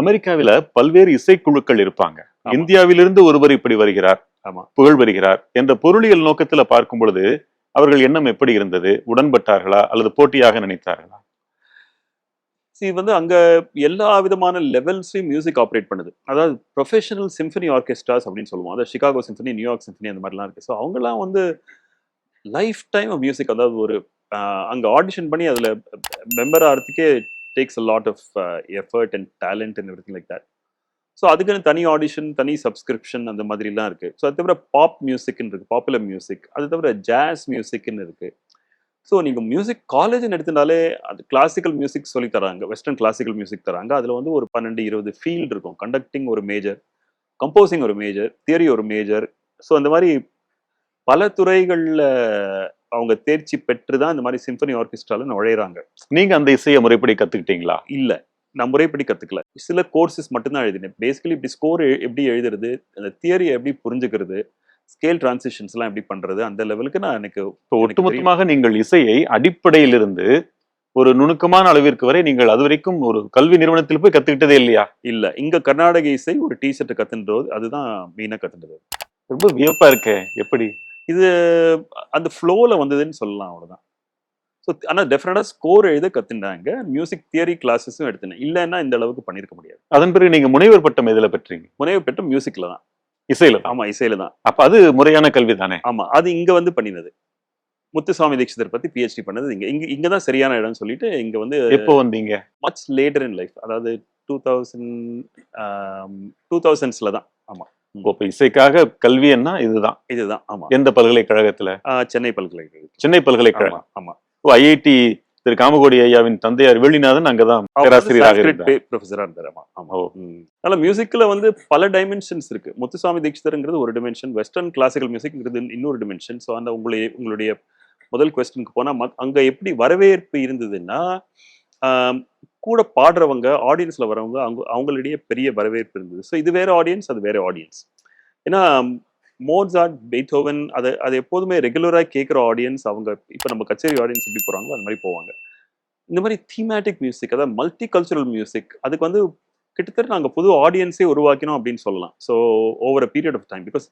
அமெரிக்காவில பல்வேறு இசைக்குழுக்கள் இருப்பாங்க. இந்தியாவிலிருந்து ஒருவர் இப்படி வருகிறார் ஆமா. புகழ் வருகிறார் என்ற பொருளியல் நோக்கத்துல பார்க்கும் பொழுது அவர்கள் எண்ணம் எப்படி இருந்தது? உடன்பட்டார்களா? அல்லது போட்டியாக நினைத்தார்களா? See, வந்து அங்க எல்லா விதமான லெவல்ஸையும் மியூசிக் ஆப்ரேட் பண்ணுது. அதாவது ப்ரொஃபஷனல் சிம்பனி ஆர்கெஸ்ட்ராஸ் அப்படின்னு சொல்லுவோம். அதாவது சிகாகோ சிம்பனி நியூயார்க் சிம்பனி அந்த மாதிரிலாம் இருக்கு. ஸோ அவங்கெல்லாம் வந்து லைஃப் டைம் மியூசிக் அதாவது ஒரு அங்க ஆடிஷன் பண்ணி அதுல member ஆகிறதுக்கே takes a lot of effort and talent and every like that so அதுக்குன்னு தனி ஆடிஷன் தனி சப்ஸ்கிரிப்ஷன் அந்த மாதிரிலாம் இருக்குது ஸோ அது தவிர பாப் மியூசிக்னு இருக்குது பாப்புலர் மியூசிக் அது தவிர ஜாஸ் மியூசிக்னு இருக்குது ஸோ நீங்கள் மியூசிக் காலேஜ்னு எடுத்துட்டாலே அது கிளாசிக்கல் மியூசிக் சொல்லி தராங்க வெஸ்டர்ன் கிளாசிக்கல் மியூசிக் தராங்க. அதில் வந்து ஒரு பன்னெண்டு இருபது ஃபீல்டு இருக்கும். கண்டக்டிங் ஒரு மேஜர் கம்போசிங் ஒரு மேஜர் தியரி ஒரு மேஜர் ஸோ அந்த மாதிரி பல துறைகளில் அவங்க தேர்ச்சி பெற்று தான் இந்த மாதிரி சிம்பனி ஆர்கெஸ்ட்ரால நுழையிறாங்க. நீங்க அந்த இசையை முறைப்படி கத்துக்கிட்டீங்களா? இல்ல. நான் முறைப்படி கத்துக்கல. சில கோர்சஸ் மட்டும்தான் எழுதினேன். பேசிக்கலி இப்படி ஸ்கோர் எப்படி எழுதுறது அந்த தியரியை எப்படி புரிஞ்சுக்கிறது ஸ்கேல் டிரான்சிஷன்ஸ்லாம் எப்படி பண்றது அந்த லெவலுக்கு நான் எனக்கு இப்போ ஒட்டுமொத்தமாக நீங்கள் இசையை அடிப்படையிலிருந்து ஒரு நுணுக்கமான அளவிற்கு வரை நீங்கள் அது வரைக்கும் ஒரு கல்வி நிறுவனத்தில் போய் கத்துக்கிட்டதே இல்லையா? இல்ல. இங்க கர்நாடக இசை ஒரு டீஷர்ட் கத்துன்றது அதுதான் மெயினா கத்துன்றது ரொம்ப வியப்பா இருக்கே. எப்படி? இது அந்த ஃப்ளோல வந்ததுன்னு சொல்லலாம் அவ்வளவுதான். ஸோ ஆனா டெஃபினட்டா ஸ்கோர் எழுத கத்துனாங்க மியூசிக் தியரி கிளாஸஸும் எடுத்தினேன். இல்லைன்னா இந்த அளவுக்கு பண்ணியிருக்க முடியாது. அதன் பிறகு நீங்க முனைவர் பட்டம் எதுல பெற்றீங்க? முனைவு பெற்ற மியூசிக்ல தான். இசையில தான். ஆமா இசையில தான். அப்ப அது முறையான கல்வி தானே? ஆமா அது இங்க வந்து பண்ணினது. முத்துசாமி தீட்சிதர் பத்தி பிஹெச்டி பண்ணது இங்க இங்க இங்க தான் சரியான இடம்னு சொல்லிட்டு இங்க வந்து எப்போ வந்தீங்க? மச் லேட்டர் இன் லைஃப் அதாவது டூ தௌசண்ட் டூ தௌசண்ட்ஸ்ல தான். ஆமா. அப்ப இசைக்காக கல்வின்னா இதுதான். இதுதான். ஆமா. எந்த பல்கலைக்கழகத்துல? சென்னை பல்கலைக்கழகம் சென்னை பல்கலைக்கழகம். ஆமா ஐஐடி திரு காமகோடி ஐயாவின் தந்தையார் வெளிநாதன் அங்கதான் பேராசிரியராக ப்ரொஃபஸரா இருந்தார். ஆமா ஆமா. ஓ. அதனால மியூசிக்ல வந்து பல டைமென்ஷன்ஸ் இருக்கு. முத்துசாமி தீட்சிதர்ங்கிறது ஒரு டிமென்ஷன் வெஸ்டர்ன் கிளாசிக்கல் மியூசிக்ங்கிறது இன்னொரு டிமென்ஷன் ஸோ அந்த உங்களுடைய உங்களுடைய முதல் கொஸ்டினுக்கு போனா அங்க எப்படி வரவேற்பு இருந்ததுன்னா கூட பாடுறவங்க ஆடியன்ஸில் வரவங்க அவங்க அவங்களிடையே பெரிய வரவேற்பு இருந்தது. ஸோ இது வேறு ஆடியன்ஸ் அது வேறு ஆடியன்ஸ் ஏன்னா மோட்ஸார்ட் பெய்தோவன் அதை அது எப்போதுமே ரெகுலராக கேட்குற ஆடியன்ஸ் அவங்க இப்போ நம்ம கச்சேரி ஆடியன்ஸ் எப்படி போகிறாங்களோ அந்த மாதிரி போவாங்க. இந்த மாதிரி தீமேட்டிக் மியூசிக் அதாவது மல்டி கல்ச்சுரல் மியூசிக் அதுக்கு வந்து கிட்டத்தட்ட நாங்கள் புது ஆடியன்ஸே உருவாக்கினோம் அப்படின்னு சொல்லலாம். So over a period of time because